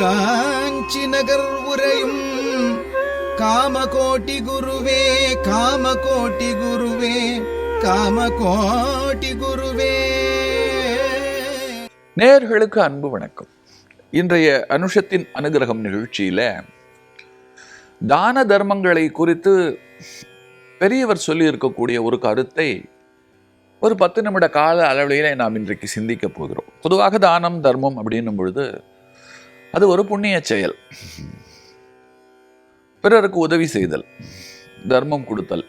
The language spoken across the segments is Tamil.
காஞ்சி நகர் உரையும் காமகோட்டி குருவே காமகோட்டி குருவே காமகோட்டி குருவே. நேர்களுக்கு அன்பு வணக்கம். இன்றைய அனுஷத்தின் அனுகிரகம் நிகழ்ச்சியில தான தர்மங்களை குறித்து பெரியவர் சொல்லி இருக்கக்கூடிய ஒரு கருத்தை ஒரு பத்து நிமிட கால அளவிலே நாம் இன்றைக்கு சிந்திக்க போகிறோம். பொதுவாக தானம் தர்மம் அப்படின்னும் பொழுது அது ஒரு புண்ணிய செயல். பிறருக்கு உதவி செய்தல் தர்மம் கொடுத்தல்.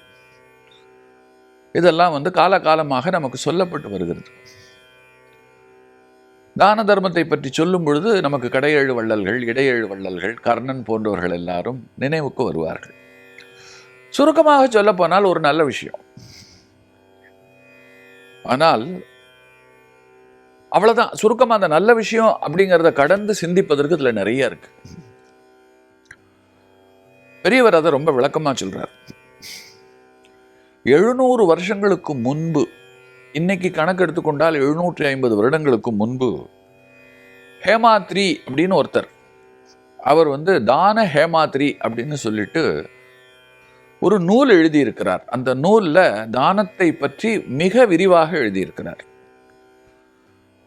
இதெல்லாம் வந்து காலகாலமாக நமக்கு சொல்லப்பட்டு வருகிறது. தான தர்மத்தை பற்றி சொல்லும் பொழுது நமக்கு கடையேழு வள்ளல்கள் இடையேழு வள்ளல்கள் கர்ணன் போன்றவர்கள் எல்லாரும் நினைவுக்கு வருவார்கள். சுருக்கமாக சொல்லப்போனால் ஒரு நல்ல விஷயம். ஆனால் அவ்வளவுதான். சுருக்கமாக அந்த நல்ல விஷயம் அப்படிங்கிறத கடந்து சிந்திப்பதற்கு இதுல நிறைய இருக்கு. பெரியவர் அதை ரொம்ப விளக்கமா சொல்கிறார் எழுநூறு வருஷங்களுக்கு முன்பு இன்னைக்கு கணக்கு எடுத்துக்கொண்டால் எழுநூற்றி ஐம்பது வருடங்களுக்கு முன்பு ஹேமாத்ரி அப்படின்னு ஒருத்தர் அவர் வந்து தான ஹேமாத்ரி அப்படின்னு சொல்லிட்டு ஒரு நூல் எழுதியிருக்கிறார். அந்த நூலில் தானத்தை பற்றி மிக விரிவாக எழுதியிருக்கிறார்.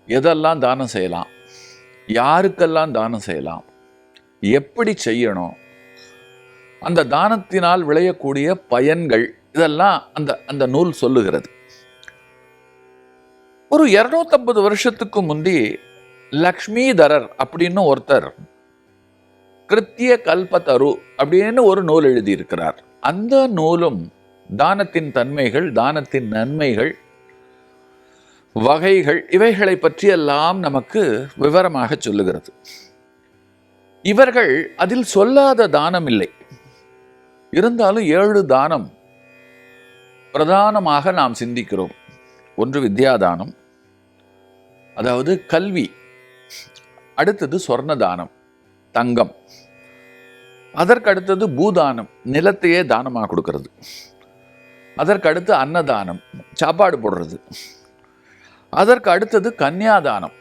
எதெல்லாம் தானம் செய்யலாம்? யாருக்கெல்லாம் தானம் செய்யலாம்? எப்படி செய்யணும்? அந்த தானத்தினால் விளையக்கூடிய பயன்கள் இதெல்லாம் அந்த அந்த நூல் சொல்லுகிறது. ஒரு இரநூத்தம்பது வருஷத்துக்கு முந்தி லக்ஷ்மிதரர் அப்படின்னு ஒருத்தர் கிருத்திய கல்பத்தரு அப்படின்னு ஒரு நூல் எழுதியிருக்கிறார். அந்த நூலும் தானத்தின் தன்மைகள் தானத்தின் நன்மைகள் வகைகள் இவைகளை பற்றியெல்லாம் நமக்கு விவரமாக சொல்லுகிறது. இவர்கள் அதில் சொல்லாத தானம் இல்லை. இருந்தாலும் ஏழு தானம் பிரதானமாக நாம் சிந்திக்கிறோம். ஒன்று வித்யாதானம் அதாவது கல்வி. அடுத்தது சொர்ண தானம் தங்கம். அதற்கு அடுத்தது பூதானம் நிலத்தையே தானமாக கொடுக்கறது. அதற்கடுத்து அன்னதானம் சாப்பாடு போடுறது. அதற்கு அடுத்தது கன்னியாதானம்.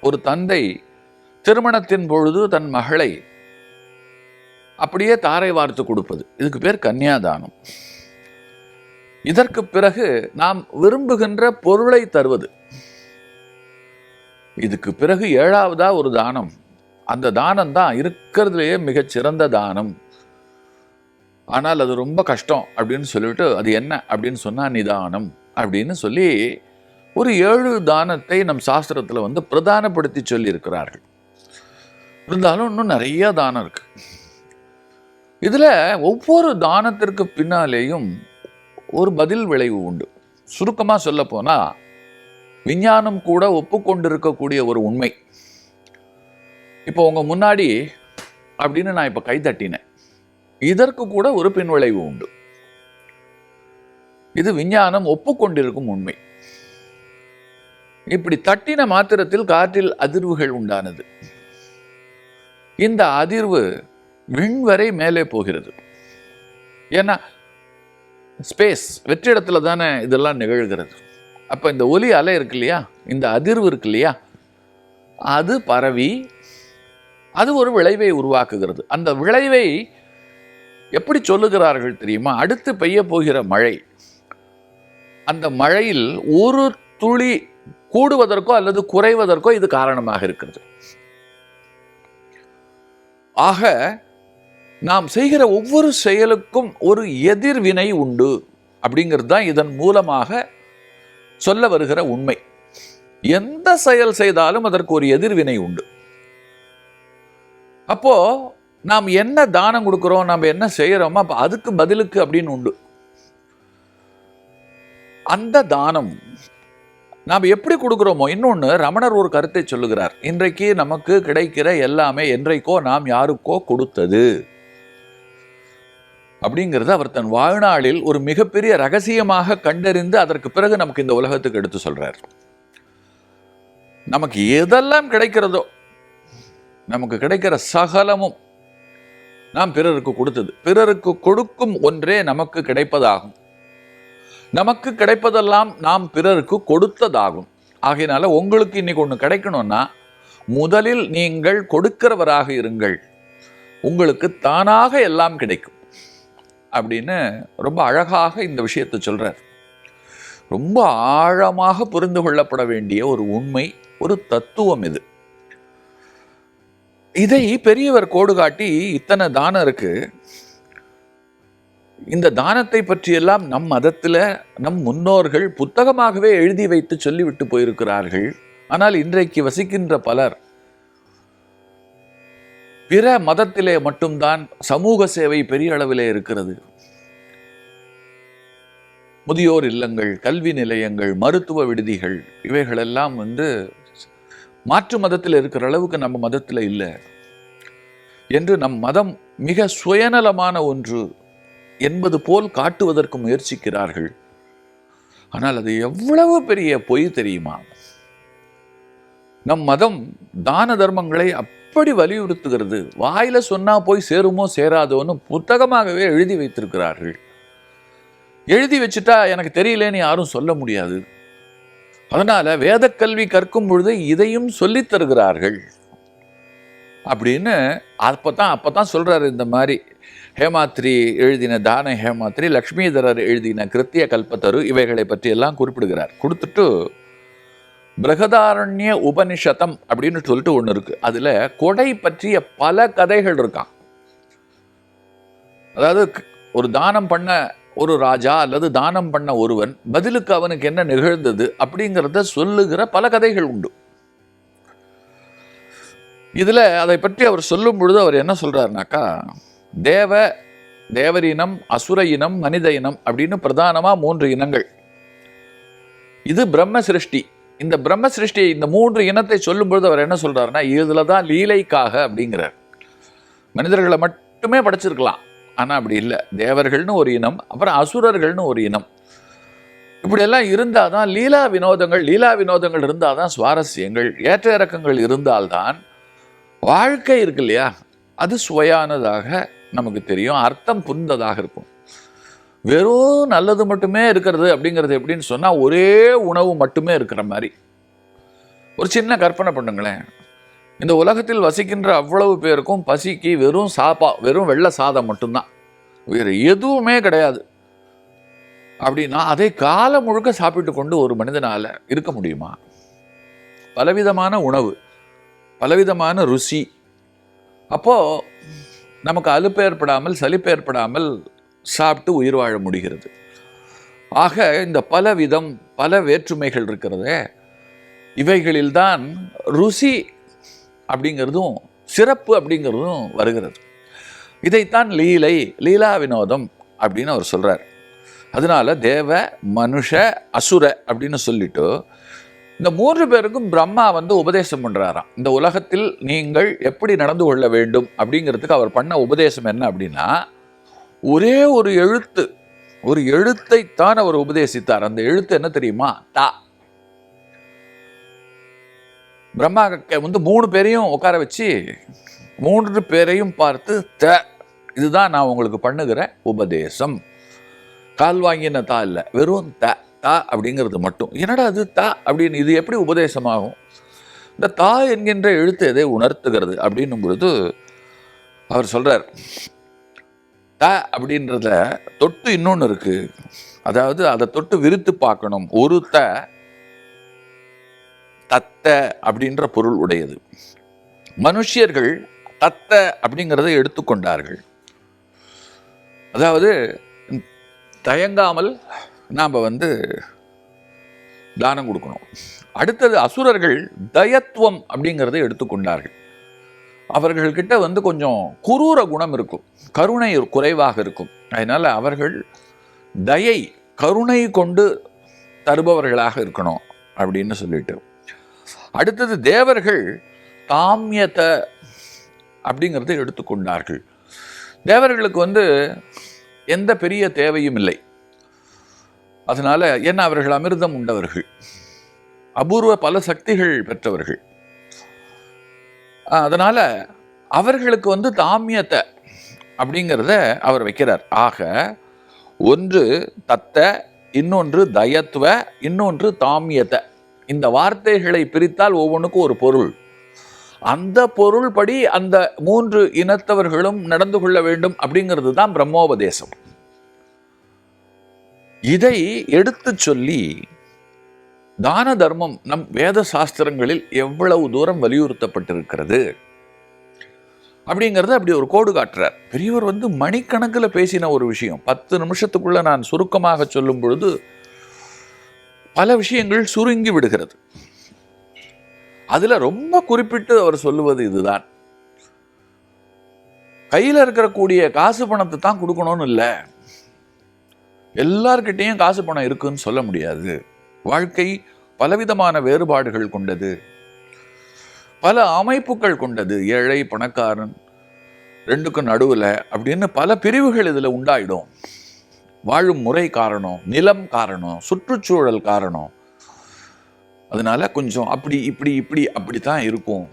ஒரு தந்தை திருமணத்தின் பொழுது தன் மகளை அப்படியே தாரை வார்த்து கொடுப்பது. இதுக்கு பேர் கன்னியாதானம். இதற்கு பிறகு நாம் விரும்புகின்ற பொருளை தருவது. இதுக்கு பிறகு ஏழாவதா ஒரு தானம். அந்த தானம் தான் இருக்கிறதுலேயே மிகச்சிறந்த தானம். ஆனால் அது ரொம்ப கஷ்டம் அப்படின்னு சொல்லிட்டு அது என்ன? அப்படின்னு சொன்னா நிதானம். அப்படின்னு சொல்லி ஒரு ஏழு தானத்தை நம் சாஸ்திரத்தில் வந்து பிரதானப்படுத்தி சொல்லியிருக்கிறார்கள். இருந்தாலும் இன்னும் நிறைய தானம் இருக்கு. இதில் ஒவ்வொரு தானத்திற்கு பின்னாலேயும் ஒரு பதில் விளைவு உண்டு. சுருக்கமாக சொல்ல விஞ்ஞானம் கூட ஒப்புக்கொண்டிருக்கக்கூடிய ஒரு உண்மை. இப்போ உங்கள் முன்னாடி அப்படின்னு நான் இப்போ கை தட்டினேன் இதற்கு கூட ஒரு பின்விளைவு உண்டு. இது விஞ்ஞானம் ஒப்புக்கொண்டிருக்கும் உண்மை. இப்படி தட்டின மாத்திரத்தில் காற்றில் அதிர்வுகள் உண்டானது. இந்த அதிர்வு விண்வரை மேலே போகிறது. ஏன்னா ஸ்பேஸ் வெற்றிடத்துல தானே இதெல்லாம் நிகழ்கிறது. அப்போ இந்த ஒலி அலை இருக்கு இல்லையா? இந்த அதிர்வு இருக்கு இல்லையா? அது பரவி அது ஒரு விளைவை உருவாக்குகிறது. அந்த விளைவை எப்படி சொல்லுகிறார்கள் தெரியுமா? அடுத்து பெய்ய போகிற மழை. அந்த மழையில் ஒரு துளி கூடுவதற்கோ அல்லது குறைவதற்கோ இது காரணமாக இருக்கிறது. ஆக நாம் செய்கிற ஒவ்வொரு செயலுக்கும் ஒரு எதிர்வினை உண்டு அப்படிங்கிறது தான் இதன் மூலமாக சொல்ல வருகிற உண்மை. எந்த செயல் செய்தாலும் அதற்கு ஒரு எதிர்வினை உண்டு. அப்போ நாம் என்ன தானம் கொடுக்குறோம் நாம் என்ன செய்கிறோமோ அப்போ அதுக்கு பதிலுக்கு அப்படின்னு உண்டு. அந்த தானம் நாம் எப்படி கொடுக்குறோமோ இன்னொன்று ரமணர் ஒரு கருத்தை சொல்லுகிறார். இன்றைக்கு நமக்கு கிடைக்கிற எல்லாமே என்றைக்கோ நாம் யாருக்கோ கொடுத்தது. அப்படிங்கிறது அவர் தன் வாழ்நாளில் ஒரு மிகப்பெரிய ரகசியமாக கண்டறிந்து அதற்கு பிறகு நமக்கு இந்த உலகத்துக்கு எடுத்து சொல்கிறார் நமக்கு எதெல்லாம் கிடைக்கிறதோ நமக்கு கிடைக்கிற சகலமும் நாம் பிறருக்கு கொடுத்தது. பிறருக்கு கொடுக்கும் ஒன்றே நமக்கு கிடைப்பதாகும். நமக்கு கிடைப்பதெல்லாம் நாம் பிறருக்கு கொடுத்ததாகும். ஆகையினால உங்களுக்கு இன்னைக்கு ஒன்று கிடைக்கணும்னா முதலில் நீங்கள் கொடுக்கிறவராக இருங்கள். உங்களுக்கு தானாக எல்லாம் கிடைக்கும். அப்படின்னு ரொம்ப அழகாக இந்த விஷயத்தை சொல்கிறார் ரொம்ப ஆழமாக புரிந்து கொள்ளப்பட வேண்டிய ஒரு உண்மை ஒரு தத்துவம் இது. இதை பெரியவர் கோடு காட்டி இத்தனை தானம் இருக்குது இந்த தானத்தை பற்றியெல்லாம் நம் மதத்தில் நம் முன்னோர்கள் புத்தகமாகவே எழுதி வைத்து சொல்லிவிட்டு போயிருக்கிறார்கள். ஆனால் இன்றைக்கு வசிக்கின்ற பலர் பிற மதத்திலே மட்டும்தான் சமூக சேவை பெரிய அளவிலே இருக்கிறது. முதியோர் இல்லங்கள் கல்வி நிலையங்கள் மருத்துவ விடுதிகள் இவைகளெல்லாம் வந்து மாற்று மதத்தில் இருக்கிற அளவுக்கு நம்ம மதத்தில் இல்லை. என்று நம் மதம் மிக சுயநலமான ஒன்று. என்பது போல் காட்டுவதற்கு முயற்சிக்கிறார்கள். ஆனால் அது எவ்வளவு பெரிய பொய் தெரியுமா? நம் மதம் தான தர்மங்களை அப்படி வலியுறுத்துகிறது. வாயில சொன்னா போய் சேருமோ சேராதோன்னு புத்தகமாகவே எழுதி வைத்திருக்கிறார்கள். எழுதி வச்சுட்டா எனக்கு தெரியலன்னு யாரும் சொல்ல முடியாது. அதனால வேதக்கல்வி கற்கும் பொழுது இதையும் சொல்லித் தருகிறார்கள். அப்படின்னு அப்பதான் அப்பதான் சொல்றாரு இந்த மாதிரி. ஹேமாத்ரி எழுதின தான ஹேமாத்ரி லக்ஷ்மிதரர் எழுதின கிருத்திய கல்பத்தரு இவைகளை பற்றி எல்லாம் குறிப்பிடுகிறார். கொடுத்துட்டு பிரகதாரண்ய உபனிஷதம் அப்படின்னு சொல்லிட்டு ஒன்று இருக்கு. அதுல கொடை பற்றிய பல கதைகள் இருக்கான் அதாவது ஒரு தானம் பண்ண ஒரு ராஜா அல்லது தானம் பண்ண ஒருவன் பதிலுக்கு அவனுக்கு என்ன நிகழ்ந்தது அப்படிங்கிறத சொல்லுகிற பல கதைகள் உண்டு. இதுல அதை பற்றி அவர் சொல்லும் பொழுது அவர் என்ன சொல்றாருனாக்கா தேவ தேவர் இனம் அசுர இனம் மனித இனம் அப்படின்னு பிரதானமாக மூன்று இனங்கள். இது பிரம்ம சிருஷ்டி இந்த பிரம்ம சிருஷ்டி இந்த மூன்று இனத்தை சொல்லும் பொழுது அவர் என்ன சொல்கிறாருன்னா இதில் தான் லீலைக்காக அப்படிங்கிறார். மனிதர்களை மட்டுமே படைச்சிருக்கலாம். ஆனால் அப்படி இல்லை. தேவர்கள்னு ஒரு இனம் அப்புறம் அசுரர்கள்னு ஒரு இனம். இப்படியெல்லாம் இருந்தால் தான் லீலா வினோதங்கள் லீலா வினோதங்கள் இருந்தால் தான் சுவாரஸ்யங்கள் ஏற்ற இறக்கங்கள் இருந்தால்தான் வாழ்க்கை இருக்கு இல்லையா? அது சுவையானதாக நமக்கு தெரியும் அர்த்தம் புரிந்ததாக இருக்கும். வெறும் நல்லது மட்டுமே இருக்கிறது அப்படிங்கிறது எப்படின்னு சொன்னால் ஒரே உணவு மட்டுமே இருக்கிற மாதிரி. ஒரு சின்ன கற்பனை பண்ணுங்களேன். இந்த உலகத்தில் வசிக்கின்ற அவ்வளவு பேருக்கும் பசிக்கு வெறும் சாப்பா வெறும் வெள்ளை சாதம் மட்டும்தான். வேறு எதுவுமே கிடையாது. அப்படின்னா அதை காலம் முழுக்க சாப்பிட்டு கொண்டு ஒரு மனிதனால் இருக்க முடியுமா? பலவிதமான உணவு பலவிதமான ருசி. அப்போது நமக்கு அலுப்பு ஏற்படாமல் சலிப்பு ஏற்படாமல் சாப்பிட்டு உயிர் வாழ முடிகிறது. ஆக இந்த பல விதம் பல வேற்றுமைகள் இருக்கிறதே இவைகளில்தான் ருசி அப்படிங்கிறதும் சிறப்பு அப்படிங்கிறதும் வருகிறது. இதைத்தான் லீலை லீலா வினோதம் அப்படின்னு அவர் சொல்கிறார் அதனால தேவ மனுஷ அசுர அப்படின்னு சொல்லிட்டு இந்த மூன்று பேருக்கும் பிரம்மா வந்து உபதேசம் பண்ணுறாராம் இந்த உலகத்தில் நீங்கள் எப்படி நடந்து கொள்ள வேண்டும் அப்படிங்கிறதுக்கு அவர் பண்ண உபதேசம் என்ன அப்படின்னா ஒரே ஒரு எழுத்து ஒரு எழுத்தைத்தான் அவர் உபதேசித்தார். அந்த எழுத்து என்ன தெரியுமா? தா. பிரம்மா க- வந்து மூணு பேரையும் உட்கார வச்சு மூன்று பேரையும் பார்த்து த. இதுதான் நான் உங்களுக்கு பண்ணுகிற உபதேசம். கால் வாங்கின தா இல்லை வெறும் த. தா அப்படிங்கிறது மட்டும். என்னடா அது தா அப்படின்னு இது எப்படி உபதேசமாகும்? இந்த தா என்கின்ற எழுத்து எதை உணர்த்துகிறது அப்படின்னும் பொழுது அவர் சொல்கிறார் த அப்படின்றத தொட்டு இன்னொன்று இருக்குது அதாவது அதை தொட்டு விரித்து பார்க்கணும். ஒரு த தத்த அப்படின்ற பொருள் உடையது. மனுஷியர்கள் தத்த அப்படிங்கிறத எடுத்துக்கொண்டார்கள். அதாவது தயங்காமல் நாம் வந்து தானம் கொடுக்கணும். அடுத்தது அசுரர்கள் தயத்துவம் அப்படிங்கிறத எடுத்துக்கொண்டார்கள். அவர்கள்கிட்ட வந்து கொஞ்சம் குரூர குணம் இருக்கும். கருணை குறைவாக இருக்கும். அதனால் அவர்கள் தயை கருணை கொண்டு தருபவர்களாக இருக்கணும் அப்படின்னு சொல்லிட்டு. அடுத்தது தேவர்கள் தாமியத்தை அப்படிங்கிறத எடுத்துக்கொண்டார்கள். தேவர்களுக்கு வந்து எந்த பெரிய தேவையும் இல்லை. அதனால் என்ன அவர்கள் அமிர்தம் உண்டவர்கள். அபூர்வ பல சக்திகள் பெற்றவர்கள். அதனால் அவர்களுக்கு வந்து தாமியத்தை அப்படிங்கிறத அவர் வைக்கிறார். ஆக ஒன்று தத்த இன்னொன்று தயத்துவ இன்னொன்று தாமியத்தை. இந்த வார்த்தைகளை பிரித்தால் ஒவ்வொன்றுக்கும் ஒரு பொருள். அந்த பொருள்படி அந்த மூன்று இனத்தவர்களும் நடந்து கொள்ள வேண்டும் அப்படிங்கிறது தான் பிரம்மோபதேசம். இதை எடுத்துச் சொல்லி தான தர்மம் நம் வேத சாஸ்திரங்களில் எவ்வளவு தூரம் வலியுறுத்தப்பட்டிருக்கிறது? அப்படிங்கிறத அப்படி ஒரு கோடு காட்டுறார். பெரியவர் வந்து மணிக்கணக்கில் பேசின ஒரு விஷயம். பத்து நிமிஷத்துக்குள்ள நான் சுருக்கமாக சொல்லும் பொழுது பல விஷயங்கள் சுருங்கி விடுகிறது. அதில் ரொம்ப குறிப்பிட்டு அவர் சொல்லுவது இதுதான். கையில் இருக்கக்கூடிய காசு பணத்தை தான் கொடுக்கணும்னு இல்லை. எல்லார்கிட்டேயும் காசு பணம் இருக்குன்னு சொல்ல முடியாது. வாழ்க்கை பலவிதமான வேறுபாடுகள் கொண்டது. பல அமைப்புகள் கொண்டது. ஏழை பணக்காரன் ரெண்டுக்கும் நடுவில் அப்படின்னு பல பிரிவுகள் இதில் உண்டாயிடும். வாழும் முறை காரணம் நிலம் காரணம் சுற்றுச்சூழல் காரணம். அதனால கொஞ்சம் அப்படி இப்படி இப்படி அப்படி தான் இருக்கும்.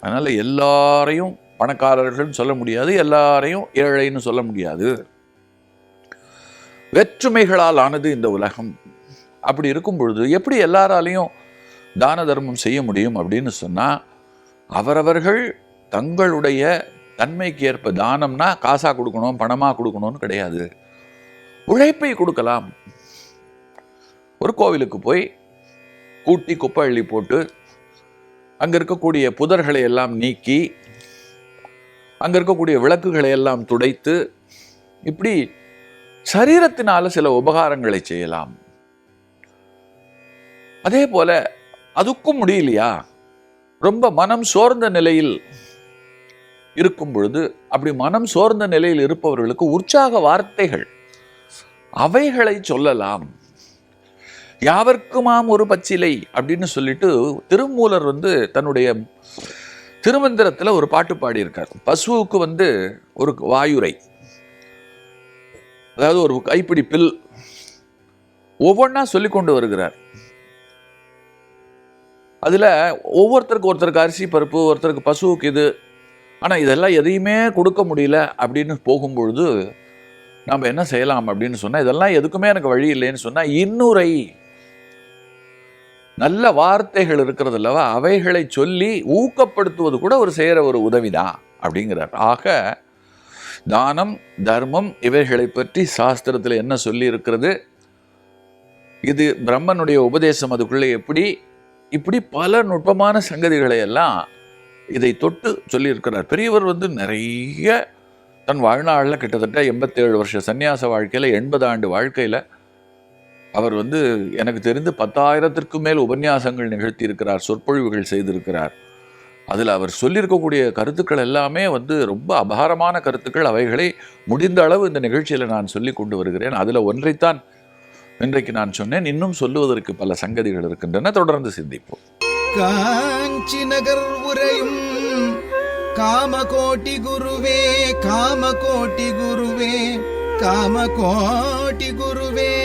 அதனால் எல்லாரையும் பணக்காரர்கள்னு சொல்ல முடியாது எல்லாரையும் ஏழைன்னு சொல்ல முடியாது. வெற்றுமைகளால் ஆனது இந்த உலகம். அப்படி இருக்கும் பொழுது எப்படி எல்லாராலையும் தான தர்மம் செய்ய முடியும் அப்படின்னு சொன்னால் அவரவர்கள் தங்களுடைய தன்மைக்கு ஏற்ப தானம்னா காசாக கொடுக்கணும் பணமாக கொடுக்கணும்னு கிடையாது. உழைப்பை கொடுக்கலாம். ஒரு கோவிலுக்கு போய் கூட்டி குப்பை அள்ளி போட்டு அங்கே இருக்கக்கூடிய புதர்களை எல்லாம் நீக்கி அங்கே இருக்கக்கூடிய விளக்குகளை எல்லாம் துடைத்து இப்படி சரீரத்தினால சில உபகாரங்களை செய்யலாம். அதே போல அதுக்கும் முடியலையா? ரொம்ப மனம் சோர்ந்த நிலையில் இருக்கும் பொழுது அப்படி மனம் சோர்ந்த நிலையில் இருப்பவர்களுக்கு உற்சாக வார்த்தைகள் அவைகளை சொல்லலாம். யாவர்க்குமாம் ஒரு பச்சிலை அப்படின்னு சொல்லிட்டு திருமூலர் வந்து தன்னுடைய திருமந்திரத்தில் ஒரு பாட்டு பாடியிருக்கார். பசுவுக்கு வந்து ஒரு வாயுரை. அதாவது ஒரு கைப்பிடி பில் ஒவ்வொன்றா சொல்லி கொண்டு வருகிறார். அதில் ஒவ்வொருத்தருக்கு ஒருத்தருக்கு அரிசி பருப்பு ஒருத்தருக்கு பசுவுக்கு இது. ஆனால் இதெல்லாம் எதையுமே கொடுக்க முடியல அப்படின்னு போகும்பொழுது நம்ம என்ன செய்யலாம் அப்படின்னு சொன்னால் இதெல்லாம் எதுக்குமே எனக்கு வழி இல்லைன்னு சொன்னால் இன்னுரை நல்ல வார்த்தைகள் இருக்கிறது அல்லவா அவைகளை சொல்லி ஊக்கப்படுத்துவது கூட ஒரு செய்கிற ஒரு உதவிதான் அப்படிங்கிறார். ஆக தானம் தர்மம் இவைகளை பற்றி சாஸ்திரத்தில் என்ன சொல்லி இருக்கிறது இது பிரம்மனுடைய உபதேசம் அதுக்குள்ளே எப்படி? இப்படி பல நுட்பமான சங்கதிகளை எல்லாம் இதை தொட்டு சொல்லியிருக்கிறார். பெரியவர் வந்து நிறைய தன் வாழ்நாளில் கிட்டத்தட்ட எண்பத்தேழு வருஷ சன்னியாச வாழ்க்கையில் எண்பது ஆண்டு வாழ்க்கையில் அவர் வந்து எனக்கு தெரிந்து பத்தாயிரத்திற்கும் மேல் உபன்யாசங்கள் நிகழ்த்தியிருக்கிறார் சொற்பொழிவுகள் செய்திருக்கிறார். அதில் அவர் சொல்லியிருக்கக்கூடிய கருத்துக்கள் எல்லாமே வந்து ரொம்ப அபாரமான கருத்துக்கள். அவைகளை முடிந்த அளவு இந்த நிகழ்ச்சியில் நான் சொல்லி கொண்டு வருகிறேன். அதில் ஒன்றைத்தான் இன்றைக்கு நான் சொன்னேன். இன்னும் சொல்லுவதற்கு பல சங்கதிகள் இருக்கின்றன. தொடர்ந்து சிந்திப்போம். காஞ்சி நகர் உரையும் காமகோட்டி குருவே காமகோட்டி குருவே காமகோட்டி குருவே.